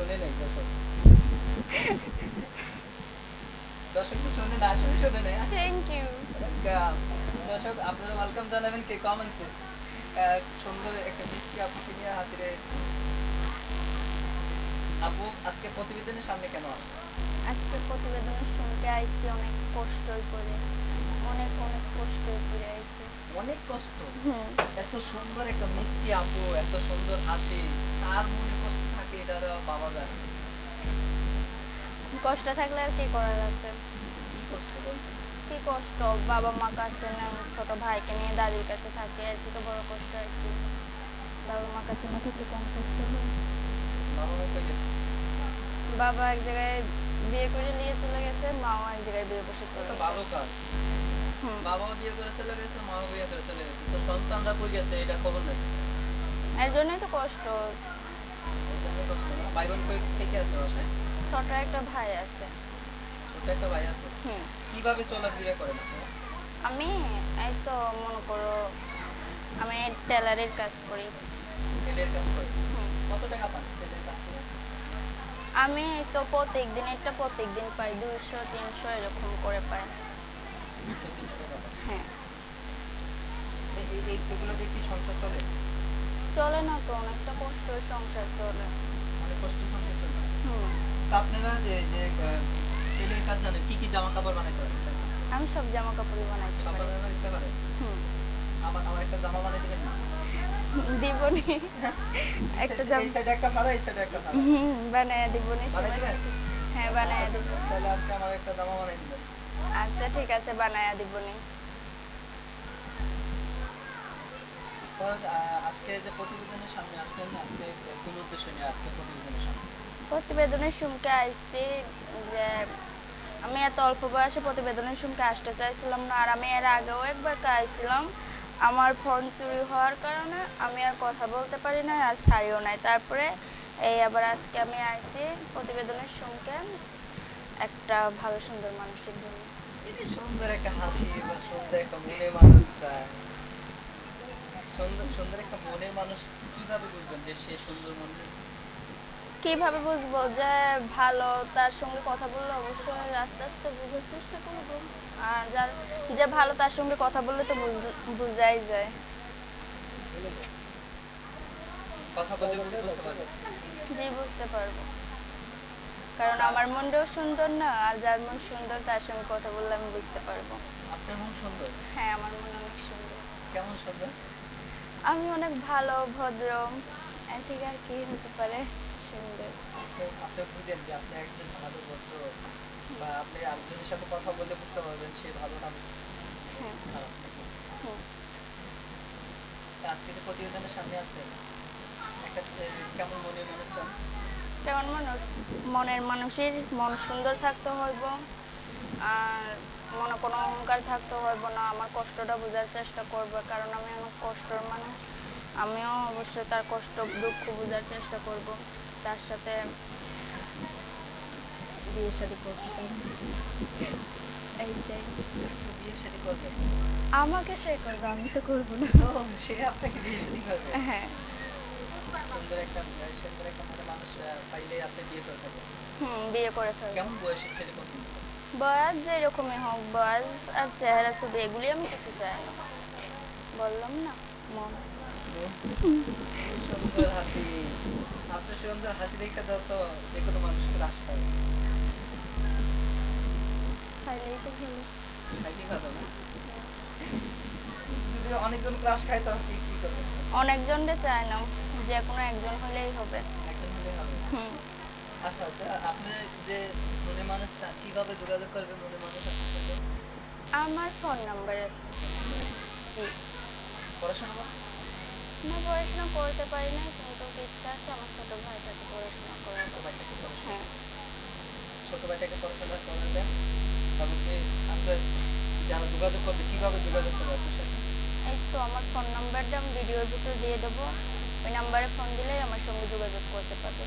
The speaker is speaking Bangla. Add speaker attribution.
Speaker 1: শোনে নাই দর্শক। দর্শক তো শোনে না আসলে শোনে না
Speaker 2: থ্যাংক ইউ
Speaker 1: দর্শক আপনারা ওয়েলকাম জানাবেন কে কমেন্টসে সুন্দর একটা মিষ্টি আপুকে নিয়ে হয়েছে। আপু আজকে প্রতিবেদনের সামনে কেন আসে
Speaker 2: আজকে প্রতিবেদন শুনতে আইছি অনেক কষ্টই করে। অনেক অনেক কষ্টই করে আইছি
Speaker 1: অনেক কষ্ট? এত সুন্দর একটা মিষ্টি আপু এত সুন্দর হাসি। তার মনে কষ্ট থাকে এটা তো বাবা
Speaker 2: কষ্ট থাকলে আর কি করার আছে
Speaker 1: কি কষ্ট বলতো?
Speaker 2: কি কষ্ট? বাবা মা কাছে না ছোট ভাইকে নিয়ে দাদির কাছে থাকে আর থেকে বড় কষ্ট আর কি। বাবা মা কাছে না থাকলে কম কষ্ট?
Speaker 1: বাবা
Speaker 2: এক জায়গায় বিয়ে করে নিয়ে চলে গেছে মাও এক জায়গায় বিয়ে বসে চলে
Speaker 1: ভালো কাজ। বাবাও বিয়ে করে চলে গেছে মাও বিয়ে করে চলে গেছে। তো সন্তানরা কই গেছে এটা খবর নাই?
Speaker 2: এর জন্যই তো কষ্ট।
Speaker 1: ভাই বোন কই থেকে আছে বাসায়?
Speaker 2: ছোট একটা ভাই আছে।
Speaker 1: ছোট একটা ভাই আছে?
Speaker 2: হুম।
Speaker 1: কীভাবে চলাফেরা করেন
Speaker 2: আমি এই তো মনে করো আমি টেলারের কাজ করি।
Speaker 1: ছেলের কাজ করে? কত টাকা পান ছেলের কাজ করে?
Speaker 2: আমি এই তো প্রত্যেক দিন একটা প্রত্যেক দিন পাই দুইশো তিনশো এরকম করে পাই। হ্যাঁ।
Speaker 1: চলে?
Speaker 2: না তো অনেকটা কষ্ট সংসার চলে।
Speaker 1: আপনারা যে যে আহ, কাজ জানেন কি কি জামা কাপড় বানাইতে পারেন?
Speaker 2: আমি সব জামা কাপড় বানাইতে
Speaker 1: সব
Speaker 2: পারি।
Speaker 1: বানানো দিতে পারেন
Speaker 2: হুম।
Speaker 1: আমার আমার একটা জামা বানাই দিবেন না
Speaker 2: দিবনি। একটা জামা
Speaker 1: এই সাইডে একটা ফাড়া এই সাইডে একটা ফাড়া।
Speaker 2: হুম বানায় দিবনি হ্যাঁ বানায় দিব
Speaker 1: তাহলে আজকে আমার একটা জামা বানাই দিবেন।
Speaker 2: আচ্ছা ঠিক আছে বানায় দিবনি।
Speaker 1: আজকে যে প্রতিবেদনের সামনে আসছেন আজকে কোন উদ্দেশ্য নিয়ে আজকে প্রতিবেদনের সামনে।
Speaker 2: প্রতিবেদনের শুনতে আসছি যে আমি এত অল্প বয়সে প্রতিবেদনের শুনতে আসতে চাইছিলাম না, আর আমি এর আগেও একবার আইছিলাম আমার ফোন চুরি হওয়ার কারণে আমি আর কথা বলতে পারি না, আর ছাড়িও নাই। তারপরে এই আবার আজকে আমি আইছি প্রতিবেদনের শুনতে একটা ভালো সুন্দর মানুষের জন্য।
Speaker 1: সুন্দর একটা হাসি বা সুন্দর একটা মনের মানুষ সুন্দর সুন্দর একটা মনের মানুষ কীভাবে বুঝবেন যে সে সুন্দর মনের
Speaker 2: কীভাবে বুঝব যে ভালো তার সঙ্গে কথা বললে অবশ্যই আস্তে আস্তে বুঝার চেষ্টা করব। আর যার যে ভালো তার সঙ্গে কথা বললে তো বুঝাই যায়। জি বুঝতে পারব। কারণ আমার মনটাও সুন্দর না আর যার মন সুন্দর তার সঙ্গে কথা বললে আমি বুঝতে পারব।
Speaker 1: আপনার মন সুন্দর?
Speaker 2: হ্যাঁ আমার মন অনেক সুন্দর।
Speaker 1: কেমন সুন্দর?
Speaker 2: আমি অনেক ভালো ভদ্র। থেকে আর কি হতে পারে? সুন্দর
Speaker 1: আপনি- আপনি বুঝেন যে আপনি একজন ভালো ভদ্র বা আপনি আরেকজনের সাথে কথা বলে বুঝতে পারবেন সে ভালো না।
Speaker 2: হ্যাঁ। হুম।
Speaker 1: আজকে যে প্রতিবেদনের সামনে আসছেন একটা কেমন মনের মানুষ চান?
Speaker 2: কেমন মানুষ? মনের মানুষের মন সুন্দর থাকতে হইব আর মনে কোনো অহংকার থাকতে হইব না। আমার কষ্টটা বোঝার চেষ্টা করব কারণ আমি অনেক কষ্টর মানুষ। আমিও অবশ্যই তার কষ্ট দুঃখ বোঝার চেষ্টা করব। তার সাথে বিয়ে শাদি করতে এইটাই
Speaker 1: বিয়ে শাদী করবেন
Speaker 2: আমাকে সে করবে আমি তো করব না।
Speaker 1: সে আপনাকে বিয়ে শাদী করবে?
Speaker 2: হ্যাঁ।
Speaker 1: সুন্দর একটা সুন্দর একটা মানুষ পাইলে আপনি বিয়ে করে থাকবেন
Speaker 2: হুম বিয়ে করে ফেলব।
Speaker 1: কেমন বয়সের ছেলে পছন্দ?
Speaker 2: বয়স যেরকমই হোক বয়স আর চেহারা ছবি এগুলি আমি কিছু চাই না। বললাম না মন।
Speaker 1: সুন্দর হাসি আপনার সুন্দর হাসি দেখে দাও তো যে কোনো মানুষকে পাবে অনেকজন ক্লাস খায় তখন কি কি করবে
Speaker 2: অনেকজনরে চাই না যে কোনো একজন হলেই হবে।
Speaker 1: একজন হলে হবে
Speaker 2: হুম
Speaker 1: আচ্ছা আপনি যে মনে মানুষ কীভাবে যোগাযোগ করবে মনে মানুষ
Speaker 2: আমার ফোন নাম্বার আছে।
Speaker 1: পড়াশোনা
Speaker 2: পড়াশোনা করতে পারি না কিন্তু ইচ্ছা আছে আমার ছোট ভাইটাকে পড়াশোনা
Speaker 1: পড়াশোনা
Speaker 2: হ্যাঁ।
Speaker 1: ছোট ভাইটাকে পড়াশোনা আপনার যারা যোগাযোগ করবে কীভাবে যোগাযোগ করবে আপনার সাথে?
Speaker 2: এই তো আমার ফোন নাম্বারটা আমি ভিডিওর ভিতর দিয়ে দেবো। ওই নাম্বারে ফোন দিলেই আমার সঙ্গে যোগাযোগ করতে পারবে।